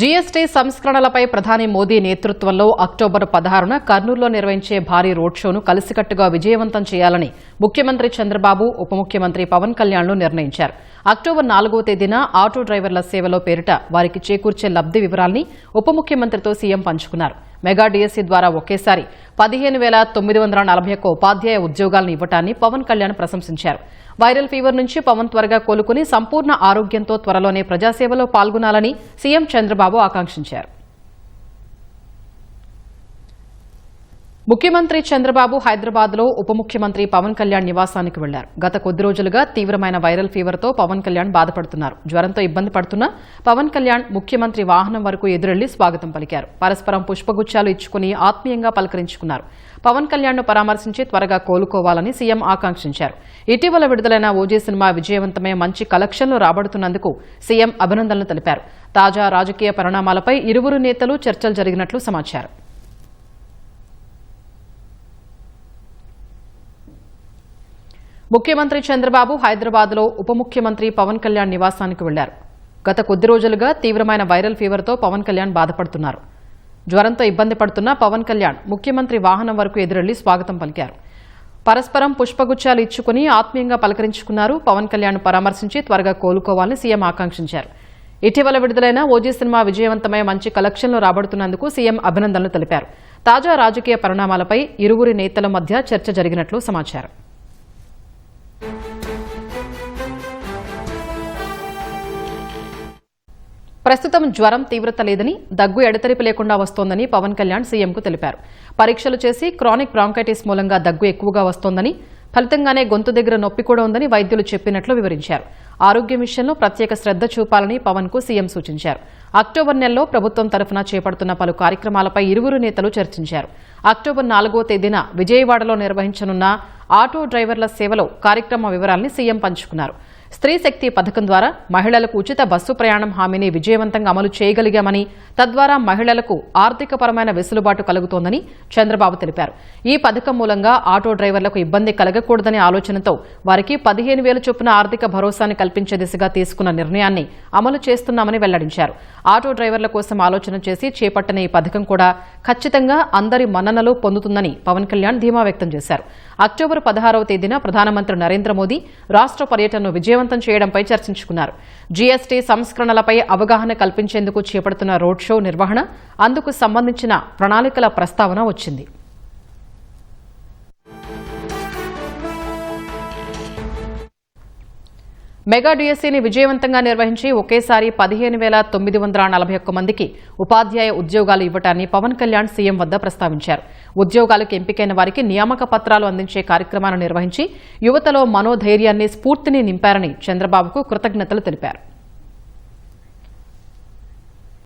GST సంస్కరణలపై ప్రధాని మోదీ నేతృత్వంలో October పదహారున కర్నూలులో నిర్వహించే భారీ రోడ్ షోను కలిసికట్టుగా విజయవంతం చేయాలని ముఖ్యమంత్రి చంద్రబాబు ఉప ముఖ్యమంత్రి పవన్ కళ్యాణ్లు నిర్ణయించారు. అక్టోబర్ నాలుగో తేదీన ఆటో డ్రైవర్ల సేవలో పేరిట వారికి చేకూర్చే లబ్ది వివరాల్ని ఉప ముఖ్యమంత్రితో సీఎం పంచుకున్నారు. మెగా డీఎస్సీ ద్వారా ఒకేసారి పదిహేను వేల తొమ్మిది వందల నలభై ఒక్క ఉపాధ్యాయ ఉద్యోగాలను ఇవ్వటాన్ని పవన్ కళ్యాణ్ ప్రశంసించారు. వైరల్ ఫీవర్ నుంచి పవన్ త్వరగా కోలుకుని సంపూర్ణ ఆరోగ్యంతో త్వరలోనే ప్రజాసేవలో పాల్గొనాలని సీఎం చంద్రబాబు ఆకాంక్షించారు. ముఖ్యమంత్రి చంద్రబాబు హైదరాబాద్లో ఉప ముఖ్యమంత్రి పవన్ కళ్యాణ్ నివాసానికి వెళ్ళారు. గత కొద్ది రోజులుగా తీవ్రమైన వైరల్ ఫీవర్తో పవన్ కళ్యాణ్ బాధపడుతున్నారు. జ్వరంతో ఇబ్బంది పడుతున్న పవన్ కళ్యాణ్ ముఖ్యమంత్రి వాహనం వరకు ఎదురెళ్ళి స్వాగతం పలికారు. పరస్పరం పుష్పగుచ్చాలు ఇచ్చుకుని ఆత్మీయంగా పలకరించుకున్నారు. పవన్ కళ్యాణ్ను పరామర్శించి త్వరగా కోలుకోవాలని సీఎం ఆకాంక్షించారు. ఇటీవల విడుదలైన ఓజీ సినిమా విజయవంతమై మంచి కలెక్షన్లు రాబడుతున్నందుకు సీఎం అభినందనలు తెలిపారు. తాజా రాజకీయ పరిణామాలపై ఇరువురు నేతలు చర్చలు జరిగినట్లు సమాచారం. ముఖ్యమంత్రి చంద్రబాబు హైదరాబాద్లో ఉప ముఖ్యమంత్రి పవన్ కళ్యాణ్ నివాసానికి వెళ్ళారు. గత కొద్ది రోజులుగా తీవ్రమైన వైరల్ ఫీవర్తో పవన్ కళ్యాణ్ బాధపడుతున్నారు. జ్వరంతో ఇబ్బంది పడుతున్న పవన్ కళ్యాణ్ ముఖ్యమంత్రి వాహనం వరకు ఎదురెళ్ళి స్వాగతం పలికారు. పరస్పరం పుష్పగుచ్చాలు ఇచ్చుకుని ఆత్మీయంగా పలకరించుకున్నారు. పవన్ కళ్యాణ్ పరామర్శించి త్వరగా కోలుకోవాలని సీఎం ఆకాంక్షించారు. ఇటీవల విడుదలైన ఓజీ సినిమా విజయవంతమై మంచి కలెక్షన్లు రాబడుతున్నందుకు సీఎం అభినందనలు తెలిపారు. తాజా రాజకీయ పరిణామాలపై ఇరువురి నేతల మధ్య చర్చ జరిగినట్లు సమాచారం. ప్రస్తుతం జ్వరం తీవ్రత లేదని దగ్గు ఎడతెరిపి లేకుండా వస్తోందని పవన్ కళ్యాణ్ సీఎంకు తెలిపారు. పరీక్షలు చేసి క్రానిక్ బ్రాంకైటిస్ మూలంగా దగ్గు ఎక్కువగా వస్తోందని ఫలితంగానే గొంతు దగ్గర నొప్పి కూడా ఉందని వైద్యులు చెప్పినట్లు వివరించారు. ఆరోగ్యం విషయంలో ప్రత్యేక శ్రద్ధ చూపాలని పవన్కు సీఎం సూచించారు. అక్టోబర్ నెలలో ప్రభుత్వం తరఫున చేపడుతున్న పలు కార్యక్రమాలపై ఇరువురు నేతలు చర్చించారు. అక్టోబర్ నాలుగో తేదీన విజయవాడలో నిర్వహించనున్న ఆటో డ్రైవర్ల సేవలో కార్యక్రమ వివరాల్ని సీఎం పంచుకున్నారు. స్త్రీ శక్తి పథకం ద్వారా మహిళలకు ఉచిత బస్సు ప్రయాణం హామీని విజయవంతంగా అమలు చేయగలిగామని తద్వారా మహిళలకు ఆర్థికపరమైన వెసులుబాటు కలుగుతోందని చంద్రబాబు తెలిపారు. ఈ పథకం మూలంగా ఆటో డ్రైవర్లకు ఇబ్బంది కలగకూడదనే ఆలోచనతో వారికి పదిహేను వేల చొప్పున ఆర్థిక భరోసాని కల్పించే దిశగా తీసుకున్న నిర్ణయాన్ని అమలు చేస్తున్నామని వెల్లడించారు. ఆటో డ్రైవర్ల కోసం ఆలోచన చేసి చేపట్టిన ఈ పథకం కూడా ఖచ్చితంగా అందరి మన్ననలు పొందుతుందని పవన్ కళ్యాణ్ ధీమా వ్యక్తం చేశారు. అక్టోబర్ పదహారవ తేదీన ప్రధానమంత్రి నరేంద్ర మోదీ రాష్ట్ర పర్యటనను విజయవంతం చేయడంపై చర్చించుకున్నారు. జీఎస్టీ సంస్కరణలపై అవగాహన కల్పించేందుకు చేపడుతున్న రోడ్ షో నిర్వహణ అందుకు సంబంధించిన ప్రణాళికల ప్రస్తావన వచ్చింది. మెగా డిఎస్సీని విజయవంతంగా నిర్వహించి ఒకేసారి పదిహేను వేల తొమ్మిది వందల నలభై ఒక్క మందికి ఉపాధ్యాయ ఉద్యోగాలు ఇవ్వటాన్ని పవన్ కళ్యాణ్ సీఎం వద్ద ప్రస్తావించారు. ఉద్యోగాలకు ఎంపికైన వారికి నియామక పత్రాలు అందించే కార్యక్రమాన్ని నిర్వహించి యువతలో మనోధైర్యాన్ని స్ఫూర్తిని నింపారని చంద్రబాబుకు కృతజ్ఞతలు తెలిపారు.